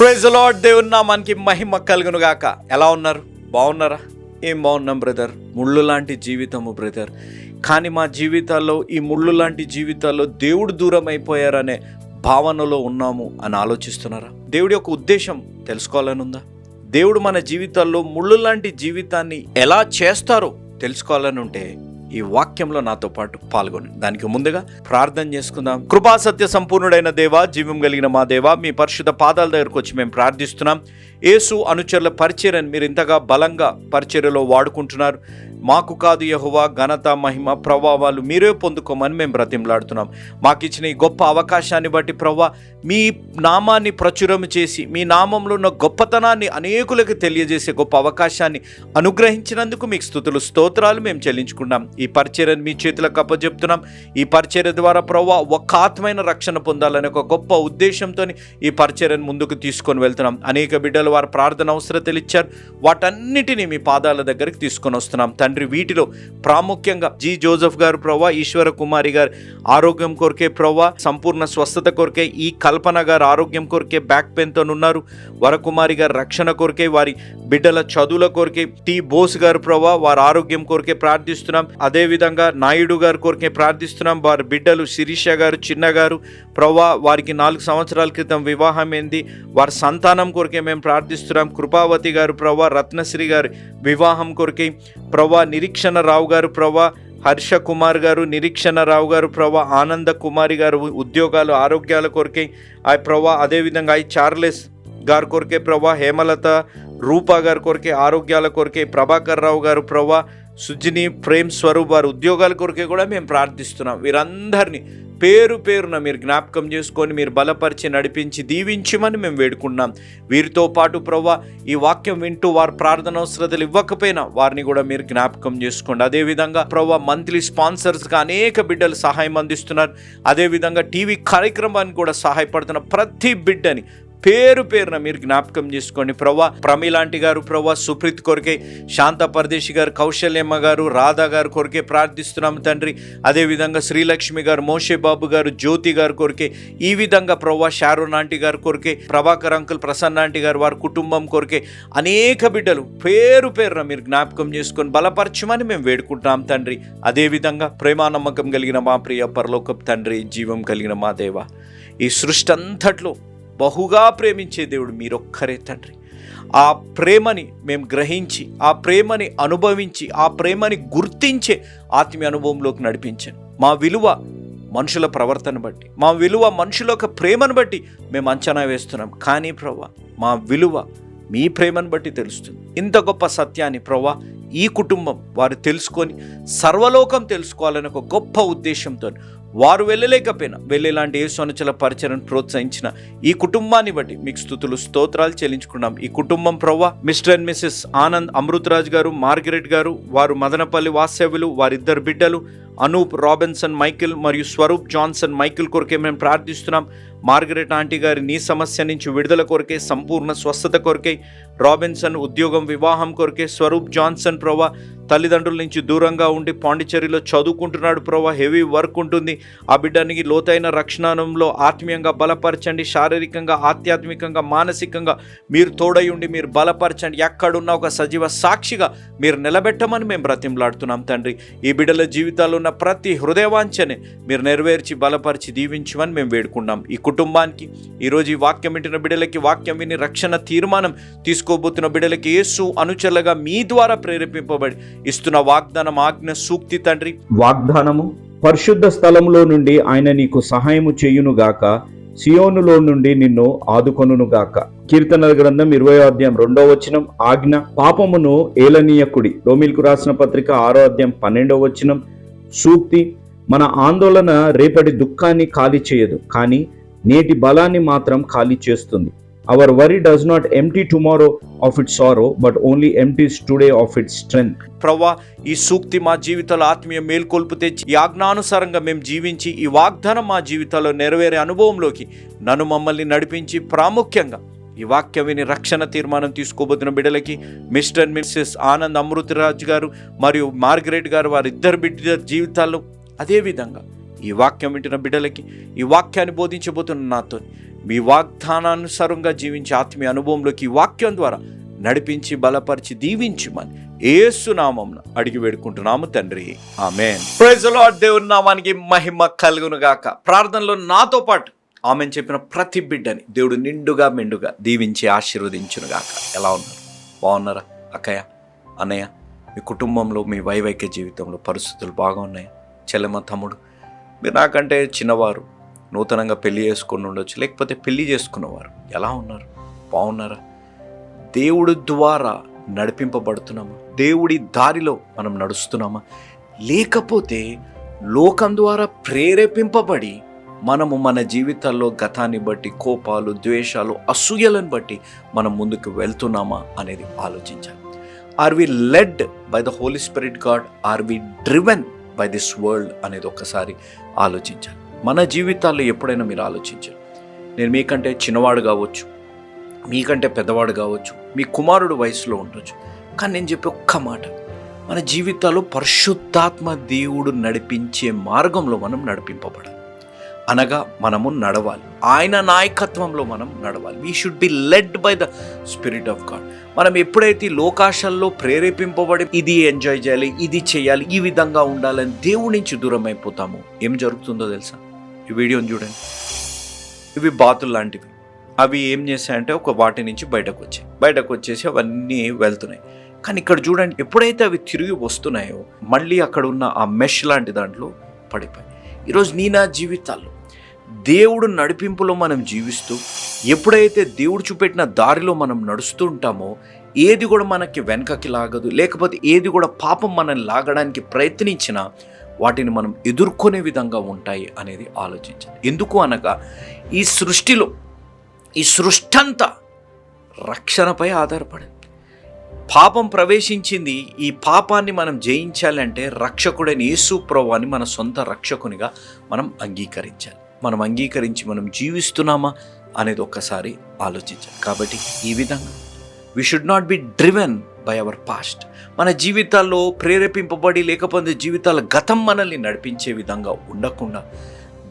Praise lord దేవున్న మనకి మహిమ కలుగును గాక ఎలా ఉన్నారు? బాగున్నారా? ఏం బాగున్నాం బ్రదర్ ముళ్ళు లాంటి జీవితము బ్రదర్ కానీ మా జీవితాల్లో ఈ ముళ్ళు లాంటి జీవితాల్లో దేవుడు దూరం అయిపోయారనే భావనలో ఉన్నాము అని ఆలోచిస్తున్నారా? దేవుడి యొక్క ఉద్దేశం తెలుసుకోవాలని ఉందా? దేవుడు మన జీవితాల్లో ముళ్ళు లాంటి జీవితాన్ని ఎలా చేస్తారో తెలుసుకోవాలని ఉంటే ఈ వాక్యంలో నాతో పాటు పాల్గొని. దానికి ముందుగా ప్రార్థన చేసుకుందాం. కృపా సత్య సంపూర్ణుడైన దేవ జీవం కలిగిన మా దేవ మీ పరిశుద్ధ పాదాల దగ్గరకు వచ్చి మేము ప్రార్థిస్తున్నాం. యేసు అనుచరుల పరిచర్యను మీరు ఇంతగా బలంగా పరిచర్యలో వాడుకుంటున్నారు. మాకు కాదు యహువా ఘనత మహిమ ప్రభావాలు మీరే పొందుకోమని మేము బ్రతిమలాడుతున్నాం. మాకు ఇచ్చిన ఈ గొప్ప అవకాశాన్ని బట్టి ప్రవ్వా మీ నామాన్ని ప్రచురం చేసి మీ నామంలో ఉన్న గొప్పతనాన్ని అనేకులకు తెలియజేసే గొప్ప అవకాశాన్ని అనుగ్రహించినందుకు మీకు స్థుతులు స్తోత్రాలు మేము చెల్లించుకున్నాం ఈ పరిచర్యను మీ చేతులకు అప్పచెప్తున్నాం. ఈ పరిచర్య ద్వారా ప్రవ్వా ఒక్క ఆత్మైన రక్షణ పొందాలనే ఒక గొప్ప ఉద్దేశంతో ఈ పరిచర్యను ముందుకు తీసుకొని వెళ్తున్నాం. అనేక బిడ్డలు వారు ప్రార్థన అవసరతలు ఇచ్చారు. వాటన్నిటిని మీ పాదాల దగ్గరికి తీసుకొని వస్తున్నాం. తండ్రి వీటిలో ప్రాముఖ్యంగా జి జోసెఫ్ గారు ప్రవ్వా ఈశ్వర కుమారి గారు ఆరోగ్యం కొరకే ప్రవ్వా సంపూర్ణ స్వస్థత కొరకే ఈ కల్పన గారు ఆరోగ్యం కొరకే బ్యాక్ పెయిన్తో ఉన్నారు. వరకుమారి గారు రక్షణ కొరకే వారి బిడ్డల చదువుల కొరకే టి బోస్ గారు ప్రవ్వా వారి ఆరోగ్యం కొరకే ప్రార్థిస్తున్నాం. అదేవిధంగా నాయుడు గారు కొరకే ప్రార్థిస్తున్నాం. వారి బిడ్డలు శిరీష గారు చిన్న గారు ప్రవ్వా వారికి నాలుగు సంవత్సరాల క్రితం వివాహం ఏంది వారి సంతానం కొరకే మేము ప్రార్థిస్తున్నాం. కృపావతి గారు ప్రవ్వా రత్నశ్రీ గారి వివాహం కొరకే ప్రవ్వా నిరీక్షణ రావు గారు ప్రభా హర్ష కుమార్ గారు నిరీక్షణ రావు గారు ప్రభా ఆనంద కుమారి గారు ఉద్యోగాలు ఆరోగ్యాల కొరకే ఆ ప్రభా అదేవిధంగా ఐ చార్లెస్ గారి కొరకే ప్రభా హేమలత రూపా గారి కొరకే ఆరోగ్యాల కొరకే ప్రభాకర్ రావు గారు ప్రభా సుజిని ప్రేమ్ స్వరూప్ వారి ఉద్యోగాల కొరకే కూడా మేము ప్రార్థిస్తున్నాం. వీరందరినీ పేరు పేరున మీరు జ్ఞాపకం చేసుకొని మీరు బలపరిచి నడిపించి దీవించమని మేము వేడుకున్నాం వీరితో పాటు ప్రవ్వా ఈ వాక్యం వింటూ వారు ప్రార్థన అవసరతలు ఇవ్వకపోయినా వారిని కూడా మీరు జ్ఞాపకం చేసుకోండి. అదేవిధంగా ప్రవ్వా మంత్లీ స్పాన్సర్స్గా అనేక బిడ్డలు సహాయం అందిస్తున్నారు. అదేవిధంగా టీవీ కార్యక్రమానికి కూడా సహాయపడుతున్న ప్రతి బిడ్డని పేరు పేరున మీరు జ్ఞాపకం చేసుకోండి. ప్రవా ప్రమిలాంటి గారు ప్రవా సుప్రీత్ కొరకే శాంత పరదేశి గారు కౌశల్యమ్మ గారు రాధా గారు కొరకే ప్రార్థిస్తున్నాము తండ్రి. అదేవిధంగా శ్రీలక్ష్మి గారు మోషేబాబు గారు జ్యోతి గారు కొరకే ఈ విధంగా ప్రవా షారూన్ ఆంటీ గారు కొరకే ప్రభాకర్ అంకుల్ ప్రసన్న ఆంటీ గారు వారి కుటుంబం కొరకే అనేక బిడ్డలు పేరు పేరున మీరు జ్ఞాపకం చేసుకొని బలపరచమని మేము వేడుకుంటున్నాం తండ్రి. అదేవిధంగా ప్రేమానమ్మకం కలిగిన మా ప్రియ పరలోకపు తండ్రి జీవం కలిగిన మా దేవ. ఈ సృష్టి అంతట్లో బహుగా ప్రేమించే దేవుడు మీరొక్కరే తండ్రి. ఆ ప్రేమని మేము గ్రహించి ఆ ప్రేమని అనుభవించి ఆ ప్రేమని గుర్తించే ఆత్మీయ అనుభవంలోకి నడిపించాను మా విలువ మనుషుల ప్రవర్తన బట్టి మా విలువ మనుషుల యొక్క ప్రేమను బట్టి మేము అంచనా వేస్తున్నాం. కానీ ప్రవ్వా మా విలువ మీ ప్రేమను బట్టి తెలుస్తుంది. ఇంత గొప్ప సత్యాన్ని ప్రవ్వా ఈ కుటుంబం వారు తెలుసుకొని సర్వలోకం తెలుసుకోవాలని ఒక గొప్ప ఉద్దేశంతో వారు వెళ్ళలేకపోయినా వెళ్ళేలాంటి ఏ సొనచల పరిచయను ప్రోత్సహించిన ఈ కుటుంబాన్ని బట్టి మీకు స్థుతులు స్తోత్రాలు చెల్లించుకున్నాం ఈ కుటుంబం ప్రవ్వ Mr and Mrs Anand Amritraj గారు మార్గరెట్ గారు వారు మదనపల్లి వాస్తవ్యులు వారిద్దరు బిడ్డలు అనూప్ రాబిన్సన్ మైకిల్ మరియు స్వరూప్ జాన్సన్ మైకిల్ కొరకే మేము ప్రార్థిస్తున్నాం. మార్గరెట్ ఆంటీ గారి నీ సమస్య నుంచి విడుదల కొరకే సంపూర్ణ స్వస్థత కొరకే రాబిన్సన్ ఉద్యోగం వివాహం కొరకే స్వరూప్ జాన్సన్ ప్రవ్వా తల్లిదండ్రుల నుంచి దూరంగా ఉండి పాండిచేరిలో చదువుకుంటున్నాడు ప్రభా. హెవీ వర్క్ ఉంటుంది. ఆ బిడ్డనికి లోతైన రక్షణంలో ఆత్మీయంగా బలపరచండి. శారీరకంగా ఆధ్యాత్మికంగా మానసికంగా మీరు తోడై ఉండి మీరు బలపరచండి. ఎక్కడున్న ఒక సజీవ సాక్షిగా మీరు నిలబెట్టమని మేము బ్రతిమలాడుతున్నాం తండ్రి. ఈ బిడ్డల జీవితాల్లో ఉన్న ప్రతి హృదయవాంఛని మీరు నెరవేర్చి బలపరిచి దీవించమని మేము వేడుకున్నాం ఈ కుటుంబానికి ఈరోజు ఈ వాక్యం వింటున్న బిడ్డలకి వాక్యం విని రక్షణ తీర్మానం తీసుకోబోతున్న బిడ్డలకి యేసు అనుచరులుగా మీ ద్వారా ప్రేరేపింపబడి ఇస్తున్న వాగ్దానం ఆజ్ఞ సూక్తి తండ్రి. వాగ్దానము పరిశుద్ధ స్థలములో నుండి ఆయన నీకు సహాయము చేయునుగాక సియోనులో నుండి నిన్ను ఆదుకొనుగాక కీర్తనల గ్రంథం ఇరవై అధ్యాయం రెండో వచనం. ఆజ్ఞ పాపమును ఏలనీయకుడి రోమిల్కు రాసిన పత్రిక ఆరో అధ్యాయం పన్నెండో వచనం. సూక్తి మన ఆందోళన రేపటి దుఃఖాన్ని ఖాళీ చేయదు కానీ నేటి బలాన్ని మాత్రం ఖాళీ చేస్తుంది. Our worry does not empty tomorrow of it sorrow but only empties today of it strength ప్రవ్వా ఈ సూక్తి మా జీవితాల్లో ఆత్మీయ మేల్కొల్పు తెచ్చి ఈ ఆజ్ఞానుసారంగా మేము జీవించి ఈ వాగ్దానం మా జీవితాల్లో నెరవేరే అనుభవంలోకి నన్ను మమ్మల్ని నడిపించి ప్రాముఖ్యంగా ఈ వాక్యం విని రక్షణ తీర్మానం తీసుకోబోతున్న బిడ్డలకి Mr and Mrs Anand Amritraj గారు మరియు మార్గరెట్ గారు వారి ఇద్దరు బిడ్డ జీవితాల్లో అదేవిధంగా ఈ వాక్యం వింటున్న బిడ్డలకి ఈ వాక్యాన్ని బోధించబోతున్న నాతో మీ వాగ్దానానుసారంగా జీవించే ఆత్మీయ అనుభవంలోకి వాక్యం ద్వారా నడిపించి బలపరిచి దీవించమని ఏసునామం అడిగి వేడుకుంటున్నాము తండ్రి. ఆమె ప్రైజ్ దేవుని నామానికి మహిమ కలుగును గాక ప్రార్థనలో నాతో పాటు ఆమె చెప్పిన ప్రతి బిడ్డని దేవుడు నిండుగా మెండుగా దీవించి ఆశీర్వదించును గాక ఎలా ఉన్నారు? బాగున్నారా? అక్కయ్య అన్నయ్య మీ కుటుంబంలో మీ వైవైక్య జీవితంలో పరిస్థితులు బాగున్నాయా? చెల్లెమ్మ తమ్ముడు మీరు నాకంటే చిన్నవారు నూతనంగా పెళ్ళి చేసుకుని ఉండొచ్చు లేకపోతే పెళ్ళి చేసుకున్నవారు. ఎలా ఉన్నారు? బాగున్నారా? దేవుడి ద్వారా నడిపింపబడుతున్నామా? దేవుడి దారిలో మనం నడుస్తున్నామా? లేకపోతే లోకం ద్వారా ప్రేరేపింపబడి మనము మన జీవితాల్లో గతాన్ని బట్టి కోపాలు ద్వేషాలు అసూయలను బట్టి మనం ముందుకు వెళ్తున్నామా అనేది ఆలోచించాలి. Are we led by the Holy Spirit God are we driven by this world అనేది ఒకసారి ఆలోచించాలి. మన జీవితాల్లో ఎప్పుడైనా మీరు ఆలోచించాలి నేను మీకంటే చిన్నవాడు కావచ్చు మీకంటే పెద్దవాడు కావచ్చు మీ కుమారుడు వయసులో ఉండొచ్చు. కానీ నేను చెప్పే ఒక్క మాట మన జీవితాల్లో పరిశుద్ధాత్మ దేవుడు నడిపించే మార్గంలో మనం నడిపింపబడాలి. అనగా మనము నడవాలి. ఆయన నాయకత్వంలో మనం నడవాలి. We should be led by the spirit of God మనం ఎప్పుడైతే లోకాశల్లో ప్రేరేపింపబడి ఇది ఎంజాయ్ చేయాలి ఇది చేయాలి ఈ విధంగా ఉండాలని దేవుడి నుంచి దూరం అయిపోతాము ఏం జరుగుతుందో తెలుసా? ఈ వీడియోని చూడండి. ఇవి బాతులు లాంటివి. అవి ఏం చేశాయంటే ఒక వాటి నుంచి బయటకు వచ్చాయి. బయటకు వచ్చేసి అవన్నీ వెళ్తున్నాయి. కానీ ఇక్కడ చూడండి ఎప్పుడైతే అవి తిరిగి వస్తున్నాయో మళ్ళీ అక్కడ ఉన్న ఆ మెష్ లాంటి దాంట్లో పడిపోయి ఈరోజు నీ నా జీవితాల్లో దేవుడు నడిపింపులో మనం జీవిస్తూ ఎప్పుడైతే దేవుడు చూపెట్టిన దారిలో మనం నడుస్తూ ఉంటామో ఏది కూడా మనకి వెనకకి లాగదు. లేకపోతే ఏది కూడా పాపం మనల్ని లాగడానికి ప్రయత్నించినా వాటిని మనం ఎదుర్కొనే విధంగా ఉంటాయి అనేది ఆలోచించాలి ఎందుకు అనగా ఈ సృష్టిలో ఈ సృష్టి అంతా రక్షణపై ఆధారపడింది. పాపం ప్రవేశించింది ఈ పాపాన్ని మనం జయించాలంటే రక్షకుడైన యేసు ప్రభువాన్ని మన సొంత రక్షకునిగా మనం అంగీకరించాలి. మనం అంగీకరించి మనం జీవిస్తున్నామా అనేది ఒక్కసారి ఆలోచించాలి. కాబట్టి ఈ విధంగా we should not be driven by our past మన జీవితాల్లో ప్రేరేపింపబడి లేకపోతే జీవితాల గతం మనల్ని నడిపించే విధంగా ఉండకుండా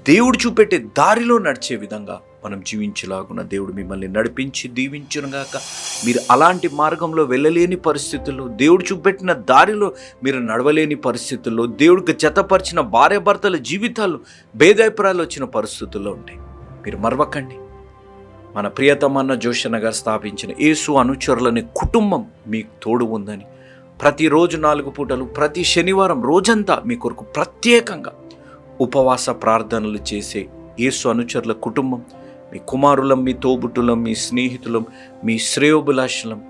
దేవుడు చూపెట్టే దారిలో నడిచే విధంగా మనం జీవించలాగున దేవుడు మిమ్మల్ని నడిపించి దీవించునుగాక. మీరు అలాంటి మార్గంలో వెళ్ళలేని పరిస్థితుల్లో దేవుడు చూపెట్టిన దారిలో మీరు నడవలేని పరిస్థితుల్లో దేవుడికి జతపరిచిన భార్యాభర్తల జీవితాలు భేదాభిప్రాయాలు వచ్చిన పరిస్థితుల్లో ఉంటాయి మీరు మరవకండి. మన ప్రియతమన్న జోషన్న గారు స్థాపించిన యేసు అనుచరులని కుటుంబం మీకు తోడు ఉందని ప్రతిరోజు నాలుగు పూటలు ప్రతి శనివారం రోజంతా మీ కొరకు ప్రత్యేకంగా ఉపవాస ప్రార్థనలు చేసే యేసు అనుచరుల కుటుంబం మీ కుమారులం మీ తోబుట్టులం మీ స్నేహితులం మీ శ్రేయోభిలాషులం.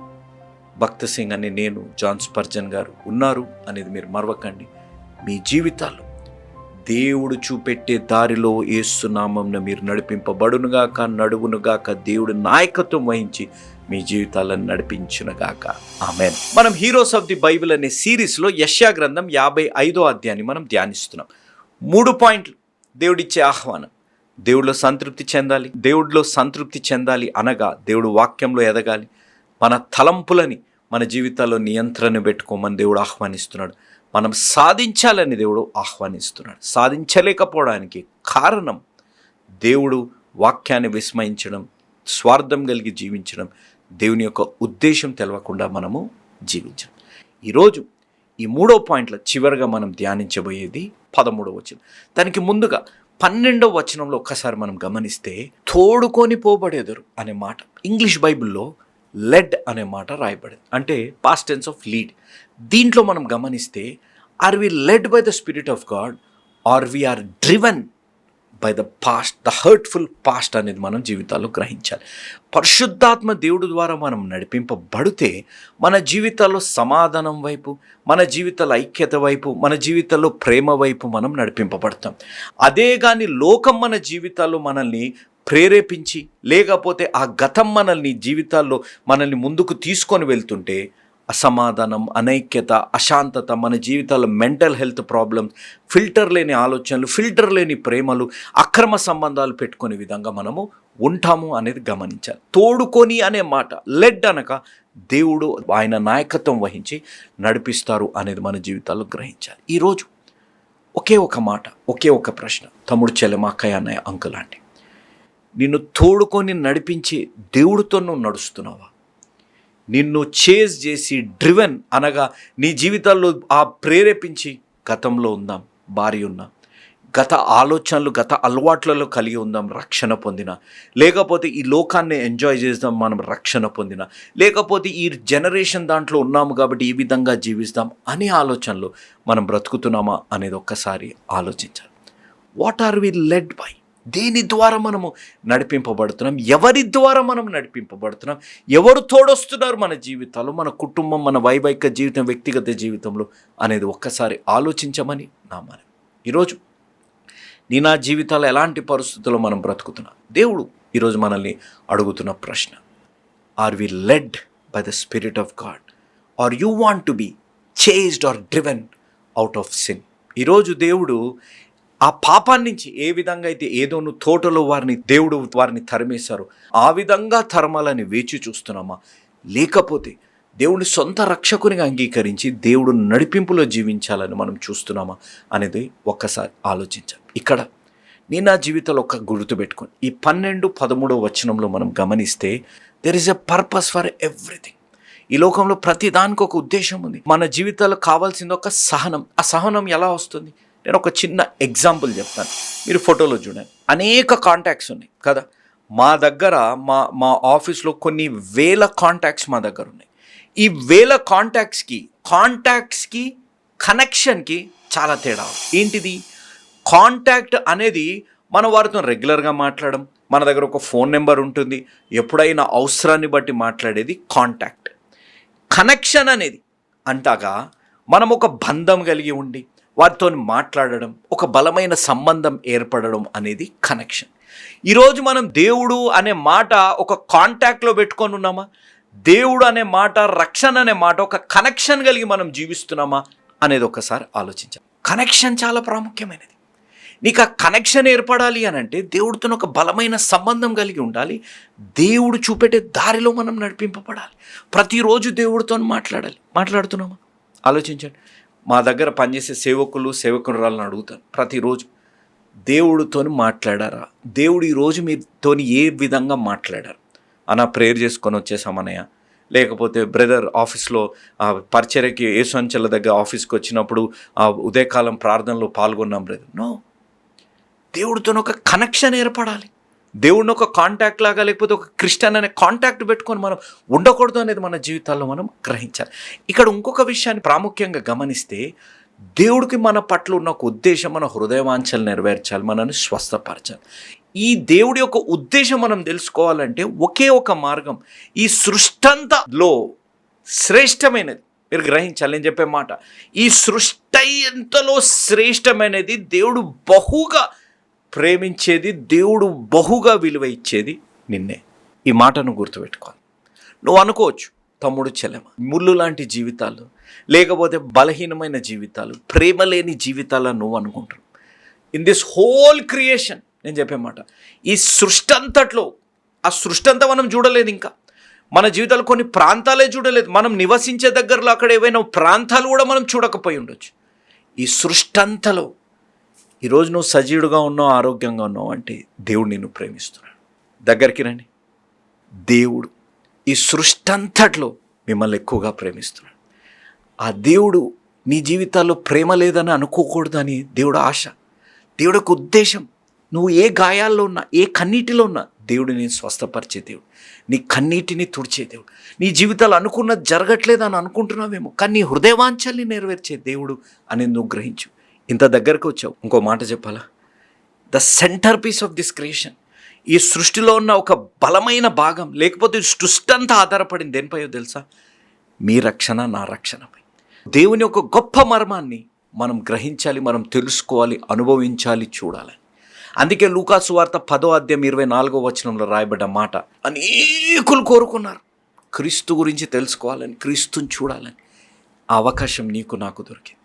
భక్త సింగ్ అని నేను జాన్ స్పర్జన్ గారు ఉన్నారు అనేది మీరు మరవకండి. మీ జీవితాల్లో దేవుడు చూపెట్టే దారిలో ఏసునామం మీరు నడిపింపబడునుగాక నడువునుగాక దేవుడు నాయకత్వం వహించి మీ జీవితాలను నడిపించునుగాక. ఆమెన్. మనం హీరోస్ ఆఫ్ ది బైబిల్ అనే సిరీస్లో యశ్యా గ్రంథం యాభై ఐదో అధ్యాయాన్ని మనం ధ్యానిస్తున్నాం. మూడు పాయింట్లు దేవుడిచ్చే ఆహ్వానం. దేవుడిలో సంతృప్తి చెందాలి దేవుడిలో సంతృప్తి చెందాలి అనగా దేవుడు వాక్యంలో ఎదగాలి. మన తలంపులని మన జీవితాల్లో నియంత్రణ పెట్టుకోమని దేవుడు ఆహ్వానిస్తున్నాడు. మనం సాధించాలని దేవుడు ఆహ్వానిస్తున్నాడు. సాధించలేకపోవడానికి కారణం దేవుడు వాక్యాన్ని విస్మయించడం స్వార్థం కలిగి జీవించడం దేవుని యొక్క ఉద్దేశం తెలవకుండా మనము జీవించడం. ఈరోజు ఈ మూడో పాయింట్ల చివరిగా మనం ధ్యానించబోయేది పదమూడవ వచనం. దానికి ముందుగా పన్నెండవ వచనంలో ఒక్కసారి మనం గమనిస్తే తోడుకొని పోబడేదరు అనే మాట. ఇంగ్లీష్ బైబిల్లో లెడ్ అనే మాట రాయబడింది. అంటే పాస్ట్ టెన్స్ ఆఫ్ లీడ్ దీంట్లో మనం గమనిస్తే are we led by the spirit of God are we are driven by the past the hurtful past అనేది మనం జీవితాల్లో గ్రహించాలి. పరిశుద్ధాత్మ దేవుడు ద్వారా మనం నడిపింపబడితే మన జీవితాల్లో సమాధానం వైపు మన జీవితాల ఐక్యత వైపు మన జీవితాల్లో ప్రేమ వైపు మనం నడిపింపబడతాం. అదే కానీ లోకం మన జీవితాల్లో మనల్ని ప్రేరేపించి లేకపోతే ఆ గతం మనల్ని జీవితాల్లో మనల్ని ముందుకు తీసుకొని వెళ్తుంటే అసమాధానం అనైక్యత అశాంతత మన జీవితాల్లో మెంటల్ హెల్త్ ప్రాబ్లమ్స్ ఫిల్టర్ లేని ఆలోచనలు ఫిల్టర్ లేని ప్రేమలు అక్రమ సంబంధాలు పెట్టుకునే విధంగా మనము ఉంటాము అనేది గమనించాలి. తోడుకొని అనే మాట లెడ్ అనక దేవుడు ఆయన నాయకత్వం వహించి నడిపిస్తారు అనేది మన జీవితాల్లో గ్రహించాలి. ఈరోజు ఒకే ఒక మాట ఒకే ఒక ప్రశ్న. తమ్ముడు చెల్లెమ అక్కయ్య అన్నయ్య అంకుల్ అంటే నిన్ను తోడుకొని నడిపించే దేవుడితో నువ్వు నడుస్తున్నావా? నిన్ను చేజ్ చేసి డ్రివెన్ అనగా నీ జీవితాల్లో ఆ ప్రేరేపించి గతంలో ఉందాం భార్య ఉన్నాం. గత ఆలోచనలు గత అలవాట్లలో కలిగి ఉందాం రక్షణ పొందిన. లేకపోతే ఈ లోకాన్ని ఎంజాయ్ చేద్దాం మనం రక్షణ పొందిన. లేకపోతే ఈ జనరేషన్ దాంట్లో ఉన్నాము కాబట్టి ఈ విధంగా జీవిస్తాం అనే ఆలోచనలు మనం బ్రతుకుతున్నామా అనేది ఒక్కసారి ఆలోచించాలి. What are we led by దేని ద్వారా మనము నడిపింపబడుతున్నాం? ఎవరి ద్వారా మనం నడిపింపబడుతున్నాం? ఎవరు తోడొస్తున్నారు మన జీవితాలు మన కుటుంబం మన వైవాహిక జీవితం వ్యక్తిగత జీవితంలో అనేది ఒక్కసారి ఆలోచించమని నా మనం ఈరోజు నీ నా జీవితాలు ఎలాంటి పరిస్థితుల్లో మనం బ్రతుకుతున్నాం? దేవుడు ఈరోజు మనల్ని అడుగుతున్న ప్రశ్న. Are we led by the spirit of God are you want to be chased or driven out of sin ఈరోజు దేవుడు ఆ పాపాన్ని నుంచి ఏ విధంగా అయితే ఏదోను తోటలో వారిని దేవుడు వారిని తరిమేశారు ఆ విధంగా తరమాలని వేచి చూస్తున్నామా? లేకపోతే దేవుని సొంత రక్షకునిగా అంగీకరించి దేవుడు నడిపింపులో జీవించాలని మనం చూస్తున్నామా? అనేది ఒక్కసారి ఆలోచించాం ఇక్కడ నేను నా జీవితంలో ఒక గుర్తు పెట్టుకొని ఈ పన్నెండు పదమూడో వచనంలో మనం గమనిస్తే there is a purpose for everything ఈ లోకంలో ప్రతి దానికి ఒక ఉద్దేశం ఉంది. మన జీవితాల్లో కావాల్సింది ఒక సహనం. ఆ సహనం ఎలా వస్తుంది? నేను ఒక చిన్న ఎగ్జాంపుల్ చెప్తాను. మీరు ఫోటోలో చూడండి. అనేక కాంటాక్ట్స్ ఉన్నాయి కదా? మా దగ్గర మా మా ఆఫీస్లో కొన్ని వేల కాంటాక్ట్స్ మా దగ్గర ఉన్నాయి. ఈ వేల కాంటాక్ట్స్కి కాంటాక్ట్స్కి కనెక్షన్కి చాలా తేడా ఏంటిది? కాంటాక్ట్ అనేది మన వారితో రెగ్యులర్గా మాట్లాడడం. మన దగ్గర ఒక ఫోన్ నెంబర్ ఉంటుంది. ఎప్పుడైనా అవసరాన్ని బట్టి మాట్లాడేది కాంటాక్ట్ కనెక్షన్ అనేది అంటాగా మనం ఒక బంధం కలిగి ఉండి వారితో మాట్లాడడం ఒక బలమైన సంబంధం ఏర్పడడం అనేది కనెక్షన్ ఈరోజు మనం దేవుడు అనే మాట ఒక కాంటాక్ట్లో పెట్టుకొని ఉన్నామా? దేవుడు అనే మాట రక్షణ అనే మాట ఒక కనెక్షన్ కలిగి మనం జీవిస్తున్నామా? అనేది ఒకసారి ఆలోచించాం కనెక్షన్ చాలా ప్రాముఖ్యమైనది. నీకు ఆ కనెక్షన్ ఏర్పడాలి అని అంటే దేవుడితో ఒక బలమైన సంబంధం కలిగి ఉండాలి. దేవుడు చూపెట్టే దారిలో మనం నడిపింపబడాలి. ప్రతిరోజు దేవుడితో మాట్లాడాలి. మాట్లాడుతున్నామా? ఆలోచించండి. మా దగ్గర పనిచేసే సేవకులు సేవకురాలను అడుగుతాను ప్రతిరోజు. దేవుడితో మాట్లాడారా? దేవుడు ఈరోజు మీతోని ఏ విధంగా మాట్లాడారు? అన్న ప్రేయర్ చేసుకొని వచ్చేసామనయ్య లేకపోతే బ్రదర్ ఆఫీస్లో పరిచర్యకి ఏసంచెల దగ్గర ఆఫీస్కి వచ్చినప్పుడు ఆ ఉదయకాలం ప్రార్థనలో పాల్గొన్నాం బ్రదర్. నో. దేవుడితో ఒక కనెక్షన్ ఏర్పడాలి. దేవుడిని ఒక కాంటాక్ట్ లాగా లేకపోతే ఒక క్రిస్టియన్ అనే కాంటాక్ట్ పెట్టుకొని మనం ఉండకూడదు అనేది మన జీవితాల్లో మనం గ్రహించాలి. ఇక్కడ ఇంకొక విషయాన్ని ప్రాముఖ్యంగా గమనిస్తే దేవుడికి మన పట్ల ఉన్న ఒక ఉద్దేశం మన హృదయవాంఛలు నెరవేర్చాలి మనల్ని స్వస్థపరచాలి. ఈ దేవుడి యొక్క ఉద్దేశం మనం తెలుసుకోవాలంటే ఒకే ఒక మార్గం ఈ సృష్టంతలో శ్రేష్టమైనది. మీరు గ్రహించాలి నేను చెప్పే మాట. ఈ సృష్టి ఎంతలో శ్రేష్టమైనది దేవుడు బహుగా ప్రేమించేది దేవుడు బహుగా విలువ ఇచ్చేది నిన్నే. ఈ మాటను గుర్తుపెట్టుకోవాలి. నువ్వు అనుకోవచ్చు తమ్ముడు చెల్లెమ ముళ్ళు లాంటి జీవితాలు లేకపోతే బలహీనమైన జీవితాలు ప్రేమ లేని జీవితాలు నువ్వు అనుకుంటావు ఇన్ దిస్ హోల్ క్రియేషన్ నేను చెప్పే మాట ఈ సృష్టి అంతట్లో ఆ సృష్టి అంతా మనం చూడలేదు ఇంకా. మన జీవితాలు కొన్ని ప్రాంతాలే చూడలేదు. మనం నివసించే దగ్గరలో అక్కడ ఏవైనా ప్రాంతాలు కూడా మనం చూడకపోయి ఉండొచ్చు. ఈ సృష్టి అంతలో ఈరోజు నువ్వు సజీవుడుగా ఉన్నావు ఆరోగ్యంగా ఉన్నావు అంటే దేవుడు నిన్ను ప్రేమిస్తున్నాడు. దగ్గరికి రండి. దేవుడు ఈ సృష్టి అంతట్లో మిమ్మల్ని ఎక్కువగా ప్రేమిస్తున్నాడు. ఆ దేవుడు నీ జీవితాల్లో ప్రేమ లేదని అనుకోకూడదని దేవుడు ఆశ. దేవుడు యొక్క ఉద్దేశం నువ్వు ఏ గాయాల్లో ఉన్నా ఏ కన్నీటిలో ఉన్నా దేవుడు నేను స్వస్థపరిచే దేవుడు. నీ కన్నీటిని తుడిచే దేవుడు. నీ జీవితాలు అనుకున్నది జరగట్లేదు అని అనుకుంటున్నావేమో కానీ నీ హృదయవాంఛల్ని నెరవేర్చే దేవుడు అనేది నువ్వు గ్రహించు. ఇంత దగ్గరకు వచ్చావు. ఇంకో మాట చెప్పాలా? The centrepiece of this creation ఈ సృష్టిలో ఉన్న ఒక బలమైన భాగం లేకపోతే సృష్టి అంతా ఆధారపడింది దేనిపైయో తెలుసా? మీ రక్షణ నా రక్షణపై. దేవుని యొక్క గొప్ప మర్మాన్ని మనం గ్రహించాలి మనం తెలుసుకోవాలి అనుభవించాలి చూడాలి. అందుకే లూకాసు వార్త పదో అధ్యాయం ఇరవై నాలుగో వచనంలో రాయబడ్డ మాట అనేకులు కోరుకున్నారు. క్రీస్తు గురించి తెలుసుకోవాలని క్రీస్తుని చూడాలని అవకాశం నీకు నాకు దొరికింది.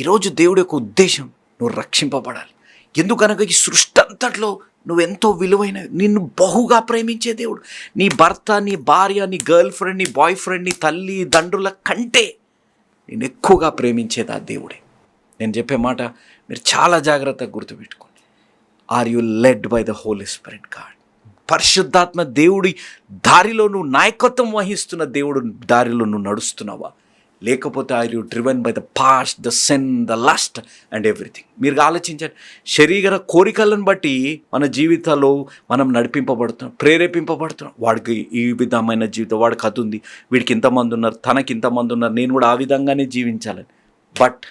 ఈరోజు దేవుడి యొక్క ఉద్దేశం నువ్వు రక్షింపబడాలి. ఎందుకనగా ఈ సృష్టి అంతట్లో నువ్వెంతో విలువైన నిన్ను బహుగా ప్రేమించే దేవుడు. నీ భర్త నీ భార్య నీ గర్ల్ ఫ్రెండ్ నీ బాయ్ ఫ్రెండ్ నీ తల్లి దండ్రుల కంటే నేను ఎక్కువగా ప్రేమించేది ఆ దేవుడే. నేను చెప్పే మాట మీరు చాలా జాగ్రత్తగా గుర్తుపెట్టుకోండి. Are you led by the Holy Spirit God? పరిశుద్ధాత్మ దేవుడి దారిలో నువ్వు నాయకత్వం వహిస్తున్న దేవుడు దారిలో నువ్వు నడుస్తున్నావా? లేకపోతే are you driven by the past the sin the lust and everything. మీరు ఆలోచించండి. శరీర కోరికలను బట్టి మన జీవితాల్లో మనం నడిపింపబడుతున్నాం ప్రేరేపింపబడుతున్నాం. వాడికి ఈ విధమైన జీవితం వాడికి అది ఉంది. వీడికి ఇంతమంది ఉన్నారు తనకి ఇంతమంది ఉన్నారు. నేను కూడా ఆ విధంగానే జీవించాలని. బట్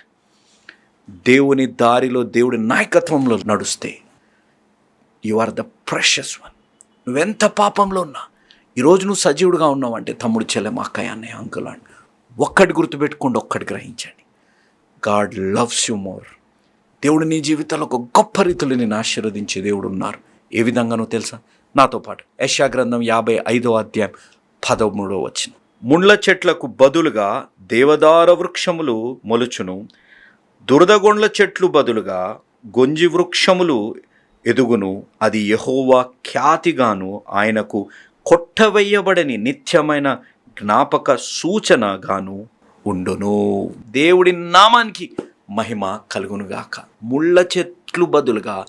దేవుని దారిలో దేవుడి నాయకత్వంలో నడుస్తే you are the precious one. నువ్వెంత పాపంలో ఉన్నా ఈరోజు నువ్వు సజీవుడుగా ఉన్నావు అంటే తమ్ముడు చెల్లెమ్మ అక్కయ్య అన్నయ్య అంకుల్ అని ఒక్కటి గుర్తుపెట్టుకోండి ఒక్కటి గ్రహించండి. God loves you more. దేవుడు నీ జీవితంలో ఒక గొప్ప రీతిలో నేను ఆశీర్వదించే దేవుడు ఉన్నారు. ఏ విధంగానో తెలుసా? నాతో పాటు యశా గ్రంథం యాభై ఐదో అధ్యాయం పదమూడో వచ్చిన ముండ్ల చెట్లకు బదులుగా దేవదార వృక్షములు మొలుచును దురదగొండ్ల చెట్లు బదులుగా గొంజి వృక్షములు ఎదుగును. అది యహోవా ఖ్యాతిగాను ఆయనకు కొట్టవేయబడని నిత్యమైన జ్ఞాపక సూచనగాను ఉండును. దేవుడి నామానికి మహిమ కలుగునుగాక. ముళ్ళ చెట్లు బదులుగా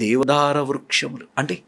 దేవదార వృక్షములు. అంటే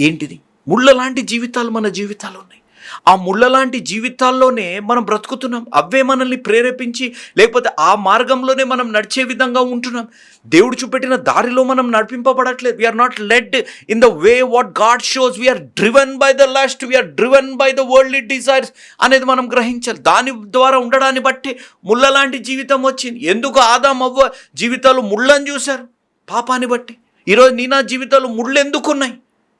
ఏంటిది? ముళ్ళ లాంటి జీవితాలు మన జీవితాలు ఉన్నాయి. ఆ ముళ్ళ లాంటి జీవితాల్లోనే మనం బ్రతుకుతున్నాం. అవే మనల్ని ప్రేరేపించి లేకపోతే ఆ మార్గంలోనే మనం నడిచే విధంగా ఉంటున్నాం. దేవుడు చూపెట్టిన దారిలో మనం నడిపింపబడట్లేదు. We are not led in the way what God shows we are driven by the lust we are driven by the world desires అనేది మనం గ్రహించాలి. దాని ద్వారా ఉండడాన్ని బట్టి ముళ్ళ లాంటి జీవితం వచ్చింది. ఎందుకు ఆదాం అవ్వ జీవితాలు ముళ్ళని చూశారు? పాపాన్ని బట్టి. ఈరోజు నీ నా జీవితాలు ముళ్ళు ఎందుకున్నాయి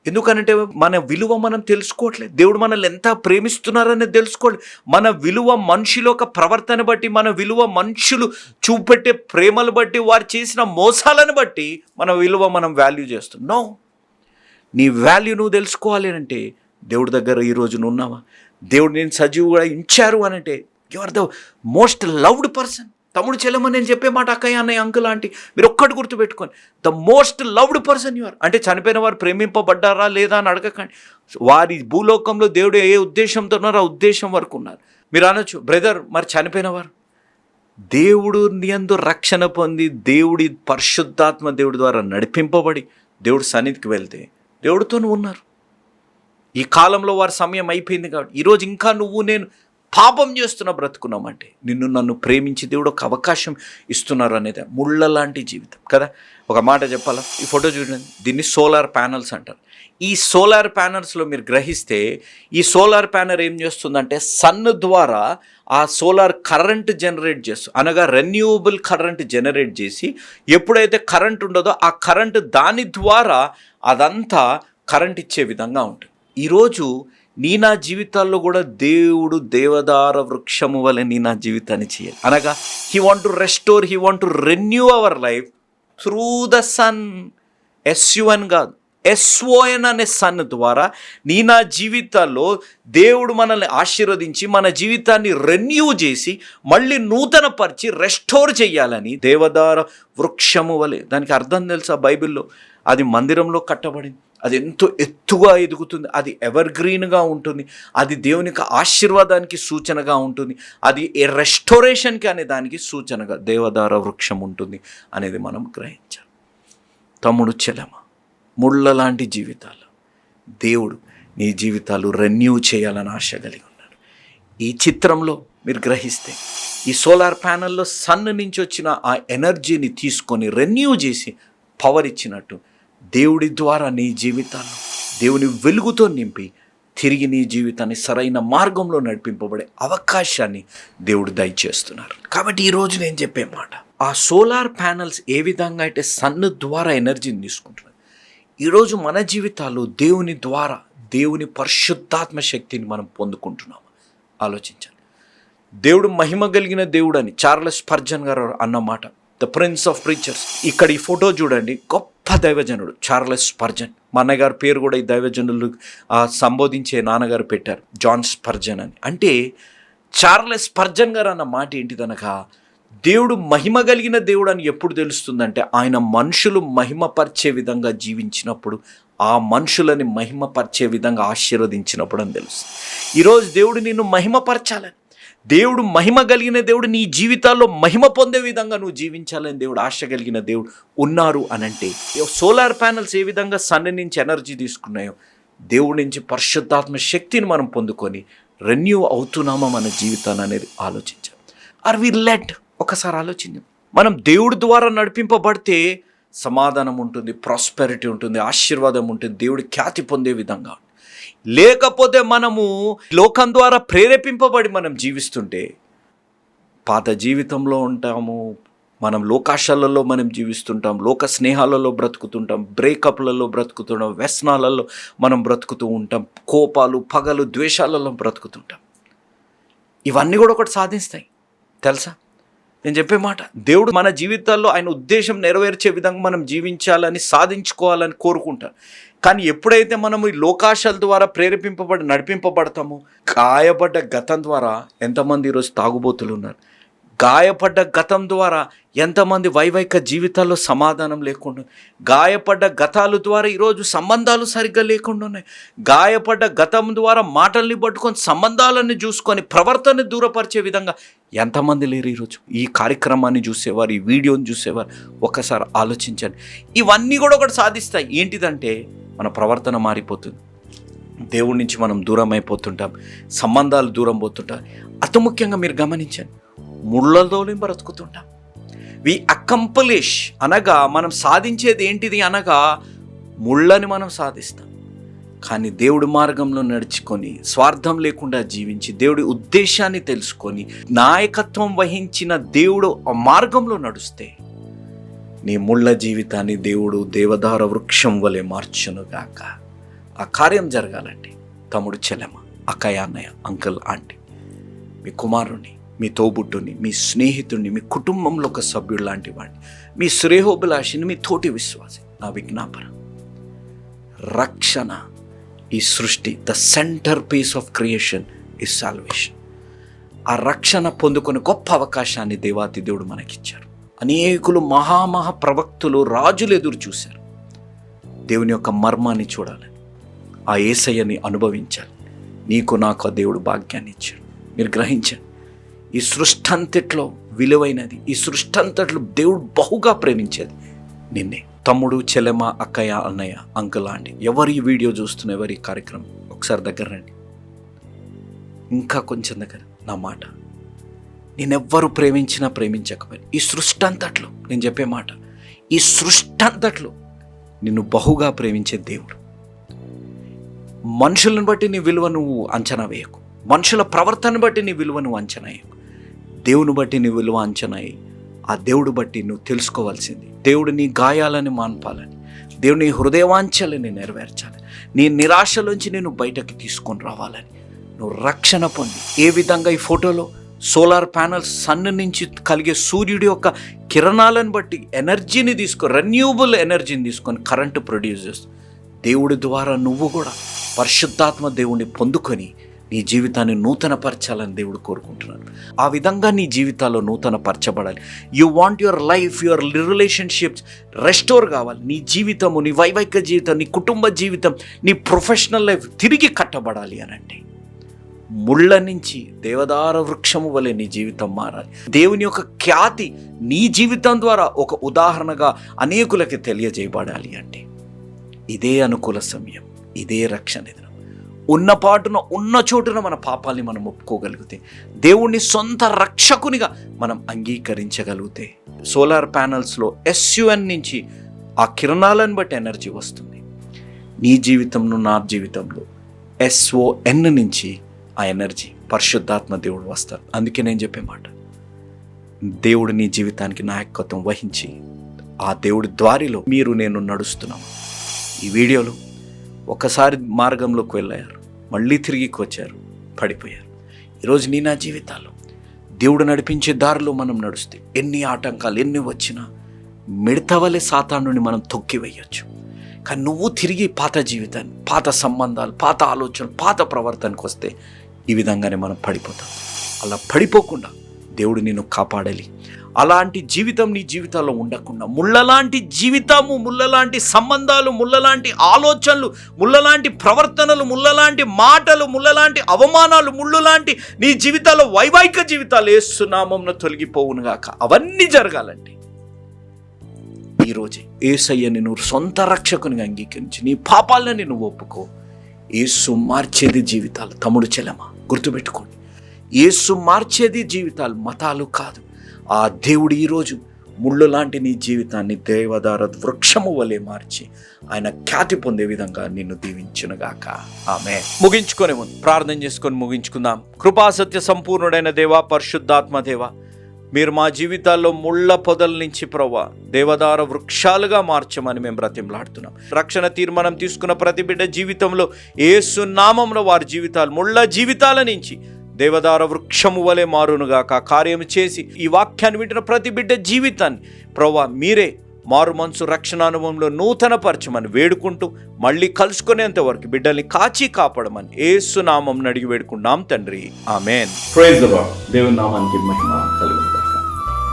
ఎందుకనంటే మన విలువ మనం తెలుసుకోవట్లేదు దేవుడు మనల్ని ఎంత ప్రేమిస్తున్నారనేది తెలుసుకోవట్లేదు మన విలువ మనుషుల యొక్క ప్రవర్తన బట్టి మన విలువ మనుషులు చూపెట్టే ప్రేమలు బట్టి వారు చేసిన మోసాలను బట్టి మన విలువ మనం వాల్యూ చేస్తున్నాం. నీ. వాల్యూ నువ్వు తెలుసుకోవాలి అంటే దేవుడి దగ్గర ఈరోజు నువ్వు ఉన్నావా? దేవుడు నేను సజీవుగా ఇచ్చారు అని అంటే you are the most loved person తమ్ముడు చెల్లెమని నేను చెప్పే మాట అక్కయ్య అన్నయ్య అంకుల్ ఆంటీ మీరు ఒక్కటి గుర్తుపెట్టుకోండి the most loved person your అంటే చనిపోయిన వారు ప్రేమింపబడ్డారా లేదా అని అడగకండి. వారి భూలోకంలో దేవుడు ఏ ఉద్దేశంతో ఉన్నారో ఆ ఉద్దేశం వరకు ఉన్నారు. మీరు అనొచ్చు బ్రదర్ మరి చనిపోయినవారు దేవుడు నియందు రక్షణ పొంది దేవుడి పరిశుద్ధాత్మ దేవుడి ద్వారా నడిపింపబడి దేవుడు సన్నిధికి వెళ్తే దేవుడితో ఉన్నారు. ఈ కాలంలో వారి సమయం అయిపోయింది కాబట్టి ఈరోజు ఇంకా నువ్వు నేను పాపం చేస్తున్న బ్రతుకున్నామంటే నిన్ను నన్ను ప్రేమించి దేవుడు ఒక అవకాశం ఇస్తున్నారు అనేది ముళ్ళ లాంటి జీవితం కదా? ఒక మాట చెప్పాలా? ఈ ఫోటో చూడండి. దీన్ని సోలార్ ప్యానల్స్ అంటారు. ఈ సోలార్ ప్యానల్స్లో మీరు గ్రహిస్తే ఈ సోలార్ ప్యానల్ ఏం చేస్తుందంటే సన్ ద్వారా ఆ సోలార్ కరెంట్ జనరేట్ చేస్తుంది అనగా రెన్యూవబుల్ కరెంట్ జనరేట్ చేసి ఎప్పుడైతే కరెంట్ ఉండదో ఆ కరెంట్ దాని ద్వారా అదంతా కరెంట్ ఇచ్చే విధంగా ఉంటుంది. ఈరోజు నీ నా జీవితాల్లో కూడా దేవుడు దేవదార వృక్షము వలె నీ నా జీవితాన్ని చేయాలి. అనగా he want to restore he want to renew our life through the son S కాదు. ఎస్ఓఎన్ అనే సన్ ద్వారా నీ నా జీవితాల్లో దేవుడు మనల్ని ఆశీర్వదించి మన జీవితాన్ని రెన్యూ చేసి మళ్ళీ నూతనపరిచి రెస్టోర్ చేయాలని దేవదార వృక్షము వలె. దానికి అర్థం తెలుసా బైబిల్లో? అది మందిరంలో కట్టబడింది. అది ఎంతో ఎత్తుగా ఎదుగుతుంది. అది ఎవర్ గ్రీన్గా ఉంటుంది. అది దేవునికి ఆశీర్వాదానికి సూచనగా ఉంటుంది. అది ఏ రెస్టోరేషన్కి అనే దానికి సూచనగా దేవదార వృక్షం ఉంటుంది అనేది మనం గ్రహించాలి. తమ్ముడు చెలమ ముళ్ళ లాంటి జీవితాలు. దేవుడు నీ జీవితాలు రెన్యూ చేయాలని ఆశ కలిగి ఉన్నాడు. ఈ చిత్రంలో మీరు గ్రహిస్తే ఈ సోలార్ ప్యానెల్లో సన్ నుంచి వచ్చిన ఆ ఎనర్జీని తీసుకొని రెన్యూ చేసి పవర్ ఇచ్చినట్టు దేవుడి ద్వారా నీ జీవితాన్ని దేవుని వెలుగుతో నింపి తిరిగి నీ జీవితాన్ని సరైన మార్గంలో నడిపింపబడే అవకాశాన్ని దేవుడు దయచేస్తున్నారు. కాబట్టి ఈరోజు నేను చెప్పే మాట ఆ సోలార్ ప్యానల్స్ ఏ విధంగా అయితే సన్ను ద్వారా ఎనర్జీని తీసుకుంటున్నాయి ఈరోజు మన జీవితాల్లో దేవుని ద్వారా దేవుని పరిశుద్ధాత్మ శక్తిని మనం పొందుకుంటున్నాము? ఆలోచించండి. దేవుడు మహిమ కలిగిన దేవుడు అని చార్లెస్ పర్జన్ గారు అన్నమాట ద ప్రిన్స్ ఆఫ్ ప్రీచర్స్. ఇక్కడ ఈ ఫోటో చూడండి గొప్ప దైవజనుడు చార్లెస్ స్పర్జన్. మా అన్నగారి పేరు కూడా ఈ దైవజనులు సంబోధించే నాన్నగారు పెట్టారు జాన్ స్పర్జన్ అని. అంటే చార్లెస్ స్పర్జన్ గారు అన్న మాట ఏంటిదనగా దేవుడు మహిమ కలిగిన దేవుడు అని ఎప్పుడు తెలుస్తుందంటే ఆయన మనుషులు మహిమపరిచే విధంగా జీవించినప్పుడు ఆ మనుషులని మహిమపరిచే విధంగా ఆశీర్వదించినప్పుడు అని తెలుస్తుంది. ఈరోజు దేవుడు నిన్ను మహిమపరచాలని దేవుడు మహిమ కలిగిన దేవుడు నీ జీవితాల్లో మహిమ పొందే విధంగా నువ్వు జీవించాలని దేవుడు ఆశ కలిగిన దేవుడు ఉన్నారు అని అంటే సోలార్ ప్యానల్స్ ఏ విధంగా సన్ నుంచి ఎనర్జీ తీసుకున్నాయో దేవుడి నుంచి పరిశుద్ధాత్మ శక్తిని మనం పొందుకొని రెన్యూ అవుతున్నామా మన జీవితాన్ని అనేది ఆలోచించాం. ఆర్ వి లెట్ ఒకసారి ఆలోచించాం మనం దేవుడి ద్వారా నడిపింపబడితే సమాధానం ఉంటుంది ప్రాస్పెరిటీ ఉంటుంది ఆశీర్వాదం ఉంటుంది దేవుడి ఖ్యాతి పొందే విధంగా. లేకపోతే మనము లోకం ద్వారా ప్రేరేపింపబడి మనం జీవిస్తుంటే పాత జీవితంలో ఉంటాము మనం లోకాశాలలో మనం జీవిస్తుంటాం లోక స్నేహాలలో బ్రతుకుతుంటాం బ్రేకప్లలో బ్రతుకుతుంటాం వ్యసనాలలో మనం బ్రతుకుతూ ఉంటాం కోపాలు పగలు ద్వేషాలలో బ్రతుకుతుంటాం. ఇవన్నీ కూడా ఒకటి సాధిస్తాయి. తెలుసా? నేను చెప్పే మాట దేవుడు మన జీవితాల్లో ఆయన ఉద్దేశం నెరవేర్చే విధంగా మనం జీవించాలని సాధించుకోవాలని కోరుకుంటాం కానీ ఎప్పుడైతే మనము ఈ లోకాశాల ద్వారా ప్రేరేపింపబడి నడిపింపబడతామో గాయపడ్డ గతం ద్వారా ఎంతమంది ఈరోజు తాగుబోతులు ఉన్నారు? గాయపడ్డ గతం ద్వారా ఎంతమంది వైవైక జీవితాల్లో సమాధానం లేకుండా గాయపడ్డ గతాలు ద్వారా ఈరోజు సంబంధాలు సరిగ్గా లేకుండా ఉన్నాయి? గాయపడ్డ గతం ద్వారా మాటల్ని పట్టుకొని సంబంధాలను చూసుకొని ప్రవర్తన దూరపరిచే విధంగా ఎంతమంది లేరు ఈరోజు? ఈ కార్యక్రమాన్ని చూసేవారు ఈ వీడియోని చూసేవారు ఒక్కసారి ఆలోచించండి. ఇవన్నీ కూడా ఒకటి సాధిస్తాయి. ఏంటిదంటే మన ప్రవర్తన మారిపోతుంది. దేవుడి నుంచి మనం దూరం అయిపోతుంటాం సంబంధాలు దూరం పోతుంటాం అతి ముఖ్యంగా మీరు గమనించండి. ముళ్ళతోనే బ్రతుకుతుంటాం. వి అకంప్లిష్ అనగా మనం సాధించేది ఏంటిది అనగా ముళ్ళని మనం సాధిస్తాం. కానీ దేవుడి మార్గంలో నడుచుకొని స్వార్థం లేకుండా జీవించి దేవుడి ఉద్దేశాన్ని తెలుసుకొని నాయకత్వం వహించిన దేవుడు మార్గంలో నడుస్తే నీ ముళ్ళ జీవితాన్ని దేవుడు దేవదార వృక్షం వలె మార్చునుగాక ఆ కార్యం జరగాలండి తమ్ముడు చెల్లెమ్మ అక్కయ్య అన్నయ్య అంకుల్ ఆంటీ మీ కుమారుని మీ తోబుట్టుని మీ స్నేహితుడిని మీ కుటుంబంలో ఒక సభ్యుడు లాంటి వాడిని మీ శ్రేహోభిలాషిని మీ తోటి విశ్వాసి నా విజ్ఞాపన. రక్షణ ఈ సృష్టి the centrepiece of creation is salvation ఆ రక్షణ పొందుకునే గొప్ప అవకాశాన్ని దేవాతి దేవుడు మనకిచ్చారు. అనేకులు మహామహా ప్రవక్తులు రాజులు ఎదురు చూశారు. దేవుని యొక్క మర్మాన్ని చూడాలి. ఆ ఏసయ్యని అనుభవించాలి. నీకు నాకు ఆ దేవుడు భాగ్యాన్ని ఇచ్చాడు. మీరు గ్రహించండి. ఈ సృష్టి అంతట్లో విలువైనది ఈ సృష్టి అంతట్లో దేవుడు బహుగా ప్రేమించేది నిన్నే. తమ్ముడు చెల్లెమ్మ అక్కయ్య అన్నయ్య అంకుల్ అండి ఎవరు ఈ వీడియో చూస్తున్న ఎవరి కార్యక్రమం? ఒకసారి దగ్గర రండి. ఇంకా కొంచెం దగ్గర. నా మాట నేనెవ్వరు ప్రేమించినా ప్రేమించకపోయినా. ఈ సృష్టి అంతట్లో నేను చెప్పే మాట ఈ సృష్టి అంతట్లో నిన్ను బహుగా ప్రేమించే దేవుడు. మనుషులను బట్టి నీ విలువ నువ్వు అంచనా వేయకు. మనుషుల ప్రవర్తన బట్టి నీ విలువ నువ్వు అంచనా వేయకు. దేవుని బట్టి నీ విలువ అంచనా వేయి. ఆ దేవుడు బట్టి నువ్వు తెలుసుకోవాల్సింది. దేవుడు నీ గాయాలని మాన్పాలని. దేవుని హృదయవాంఛలని నెరవేర్చాలి. నీ నిరాశలోంచి నేను బయటకి తీసుకొని రావాలని. నువ్వు రక్షణ పొంది. ఏ విధంగా ఈ ఫోటోలో సోలార్ ప్యానల్స్ సన్ నుంచి కలిగే సూర్యుడి యొక్క కిరణాలను బట్టి ఎనర్జీని తీసుకో రెన్యూబుల్ ఎనర్జీని తీసుకొని కరెంటు ప్రొడ్యూస్ చేస్తుంది దేవుడి ద్వారా నువ్వు కూడా పరిశుద్ధాత్మ దేవుణ్ణి పొందుకొని నీ జీవితాన్ని నూతనపరచాలని దేవుడు కోరుకుంటున్నాడు. ఆ విధంగా నీ జీవితాల్లో నూతన పరచబడాలి you want your life your relationships restore కావాలి. నీ జీవితము నీ వైవాహిక జీవితం నీ కుటుంబ జీవితం నీ ప్రొఫెషనల్ లైఫ్ తిరిగి కట్టబడాలి అని అంటే ముళ్ళ నుంచి దేవదార వృక్షము వలె నీ జీవితం మారాలి. దేవుని యొక్క ఖ్యాతి నీ జీవితం ద్వారా ఒక ఉదాహరణగా అనేకులకి తెలియజేయబడాలి అంటే ఇదే అనుకూల సమయం ఇదే రక్షణ దినం. ఉన్న పాటున ఉన్న చోటున మన పాపాల్ని మనం ఒప్పుకోగలిగితే దేవుణ్ణి సొంత రక్షకునిగా మనం అంగీకరించగలిగితే సోలార్ ప్యానల్స్లో ఎస్యుఎన్ నుంచి ఆ కిరణాలను బట్టి ఎనర్జీ వస్తుంది. నీ జీవితంలో నా జీవితంలో ఎస్ఓఎన్ నుంచి ఆ ఎనర్జీ పరిశుద్ధాత్మ దేవుడు వస్తారు అందుకే నేను చెప్పే మాట. దేవుడు నీ జీవితానికి నాయకత్వం వహించి ఆ దేవుడి ద్వారిలో మీరు నేను నడుస్తున్నాము. ఈ వీడియోలో ఒకసారి మార్గంలోకి వెళ్ళారు. మళ్ళీ తిరిగికి వచ్చారు. పడిపోయారు. ఈరోజు నీ నా జీవితాల్లో దేవుడు నడిపించే దారిలో మనం నడుస్తే ఎన్ని ఆటంకాలు ఎన్ని వచ్చినా మిడతవలే సాతానుని మనం తొక్కివేయచ్చు. కానీ నువ్వు తిరిగి పాత జీవితాన్ని పాత సంబంధాలు పాత ఆలోచనలు పాత ప్రవర్తనకు వస్తే ఈ విధంగానే మనం పడిపోతాం. అలా పడిపోకుండా దేవుడు నిన్ను కాపాడాలి. అలాంటి జీవితం నీ జీవితాల్లో ఉండకుండా ముళ్ళలాంటి జీవితము ముళ్ళలాంటి సంబంధాలు ముళ్ళలాంటి ఆలోచనలు ముళ్ళలాంటి ప్రవర్తనలు ముళ్ళలాంటి మాటలు ముళ్ళలాంటి అవమానాలు ముళ్ళులాంటి నీ జీవితాల్లో వైవాహిక జీవితాలు ఏసునామంలో తొలగిపోవునుగాక అవన్నీ జరగాలండి ఈరోజే ఏసయ్య నిన్ను సొంత రక్షకునిగా అంగీకరించి నీ పాపాలను నువ్వు ఒప్పుకో. ఏసు మార్చేది జీవితాలు తమ్ముడు చెలమా గుర్తుపెట్టుకోండి. యేసు మార్చేది జీవితాలు మతాలు కాదు. ఆ దేవుడు ఈరోజు ముళ్ళు లాంటి నీ జీవితాన్ని దేవదార వృక్షము వలె మార్చి ఆయన ఖ్యాతి పొందే విధంగా నిన్ను దీవించునుగాక. ఆమె ముగించుకునే ముందు ప్రార్థన చేసుకొని ముగించుకుందాం. కృపాసత్య సంపూర్ణుడైన దేవా పరిశుద్ధాత్మ దేవా మీరు మా జీవితాల్లో ముళ్ళ పొదల నుంచి ప్రవ్వా దేవదార వృక్షాలుగా మార్చమని మేము బ్రతిమలాడుతున్నాం. రక్షణ తీర్మానం తీసుకున్న ప్రతి బిడ్డ జీవితంలో ఏసు నామంలో వారి జీవితాలు ముళ్ళ జీవితాల నుంచి దేవదార వృక్షము వలె మారునుగాక కార్యము చేసి ఈ వాక్యాన్ని వింటున్న ప్రతి బిడ్డ జీవితాన్ని ప్రవ్వా మీరే మారు మనసు రక్షణ అనుభవంలో నూతన పరచమని వేడుకుంటూ మళ్ళీ కలుసుకునేంత వరకు బిడ్డల్ని కాచి కాపాడమని ఏసునామం అడిగి వేడుకున్నాం తండ్రి. ఆమెన్. ప్రైజ్ దేవుని నామానికి మహిమ కలుగు.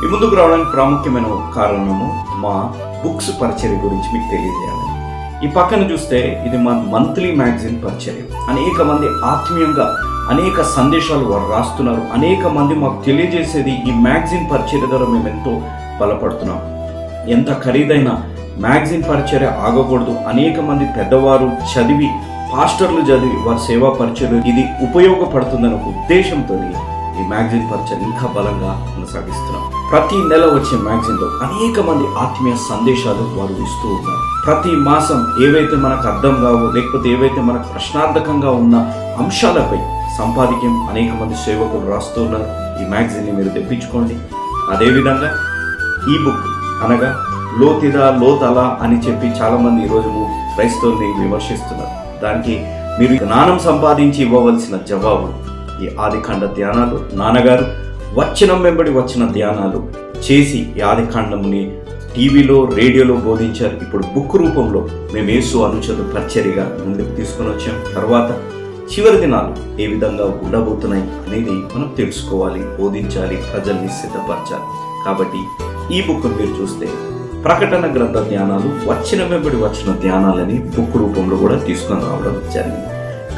ఈ ముందుకు రావడానికి ప్రాముఖ్యమైన కారణము మా బుక్స్ పరిచర్య గురించి మీకు తెలియజేయాలి. ఈ పక్కన చూస్తే ఇది మా మంత్లీ మ్యాగజైన్ పరిచర్య. అనేక మంది ఆత్మీయంగా అనేక సందేశాలు వారు రాస్తున్నారు. అనేక మంది మాకు తెలియజేసేది ఈ మ్యాగజైన్ పరిచర్య ద్వారా మేము ఎంతో బలపడుతున్నాం. ఎంత ఖరీదైన మ్యాగజైన్ పరిచర్య ఆగకూడదు. అనేక మంది పెద్దవారు చదివి పాస్టర్లు చదివి వారి సేవా పరిచయం ఇది ఉపయోగపడుతుందనే ఉద్దేశంతో ఈ మ్యాగజైన్ పరిచయం ఇంకా బలంగా కొనసాగిస్తున్నాం. ప్రతి నెల వచ్చే మ్యాగజైన్లో అనేక మంది ఆత్మీయ సందేశాలు వారు ఇస్తూ ఉన్నారు. ప్రతి మాసం ఏవైతే మనకు అర్థం కావో లేకపోతే ఏవైతే మనకు ప్రశ్నార్థకంగా ఉన్న అంశాలపై సంపాదికం అనేక మంది సేవకులు రాస్తూ ఉన్నారు. ఈ మ్యాగజైన్ని మీరు తెప్పించుకోండి. అదేవిధంగా ఈ బుక్ అనగా లోతిదా లోతల అని చెప్పి చాలామంది ఈరోజు క్రైస్తవుల్ని విమర్శిస్తున్నారు. దానికి మీరు జ్ఞానం సంపాదించి ఇవ్వవలసిన జవాబు ఈ ఆదికాండ ధ్యానాలు. నాన్నగారు వచనం వెంబడి వచ్చిన ధ్యానాలు చేసి ఈ ఆదికాండముని టీవీలో రేడియోలో బోధించారు. ఇప్పుడు బుక్ రూపంలో మేము యేసు అనుచరులు పరిచర్యగా ముందుకు తీసుకొని వచ్చాం. తర్వాత చివరి దినాలు ఏ విధంగా ఉండబోతున్నాయి అనేది మనం తెలుసుకోవాలి బోధించాలి ప్రజల్ని సిద్ధపరచాలి. కాబట్టి ఈ బుక్ మీరు చూస్తే ప్రకటన గ్రంథ ధ్యానాలు వచ్చిన వెంబడి వచ్చిన ధ్యానాలని బుక్ రూపంలో కూడా తీసుకొని రావడం జరిగింది.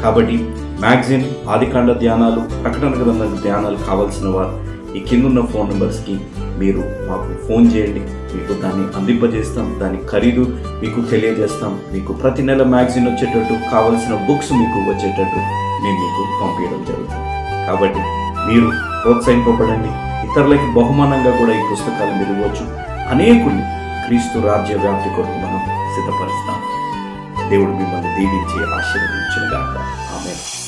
కాబట్టి మ్యాగజైన్ ఆదికాండ ధ్యానాలు ప్రకటన గ్రంథ ధ్యానాలు కావాల్సిన వారు ఈ కిందున్న ఫోన్ నెంబర్స్కి మీరు మాకు ఫోన్ చేయండి. మీకు దాన్ని అందింపజేస్తాం దాని ఖరీదు మీకు తెలియజేస్తాం. మీకు ప్రతి నెల మ్యాగజైన్ వచ్చేటట్టు కావాల్సిన బుక్స్ మీకు వచ్చేటట్టు మేము మీకు పంపించడం జరుగుతుంది. కాబట్టి మీరు ప్రోత్సహింపబడండి. ఇతరులకి బహుమానంగా కూడా ఈ పుస్తకాలు మీరు ఇవ్వచ్చు. అనేకుల్ని క్రీస్తు రాజ్య వ్యాప్తి కొరకు మనం సిద్ధపరుస్తాం. దేవుడు మిమ్మల్ని దీవించి ఆశీర్వదించుగాక ఆమె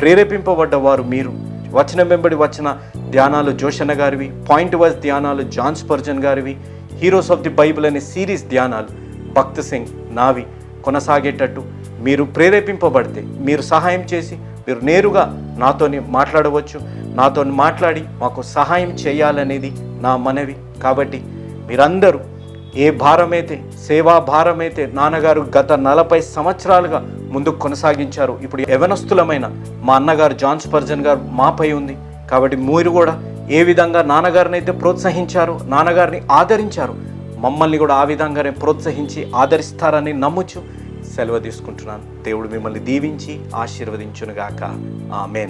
ప్రేరేపింపబడ్డ వారు మీరు. వచనం వెంబడి వచ్చిన ధ్యానాలు జోషన్న గారివి పాయింట్ వైజ్ ధ్యానాలు జాన్ స్పర్జన్ గారివి హీరోస్ ఆఫ్ ది బైబిల్ అనే సిరీస్ ధ్యానాలు భక్త్ సింగ్ నావి కొనసాగేటట్టు మీరు ప్రేరేపింపబడితే మీరు సహాయం చేసి మీరు నేరుగా నాతోని మాట్లాడవచ్చు. నాతో మాట్లాడి మాకు సహాయం చేయాలనేది నా మనవి. కాబట్టి మీరందరూ ఏ భారమైతే సేవా భారమైతే నాన్నగారు గత నలభై సంవత్సరాలుగా ముందుకు కొనసాగించారు. ఇప్పుడు యవనస్తులమైన మా అన్నగారు జాన్ స్పర్జన్ గారు మాపై ఉంది. కాబట్టి మీరు కూడా ఏ విధంగా నాన్నగారిని అయితే ప్రోత్సహించారు నాన్నగారిని ఆదరించారు మమ్మల్ని కూడా ఆ విధంగానే ప్రోత్సహించి ఆదరిస్తారని నమ్ముచు సెలవు తీసుకుంటున్నాను. దేవుడు మిమ్మల్ని దీవించి ఆశీర్వదించునుగాక. ఆమెన్.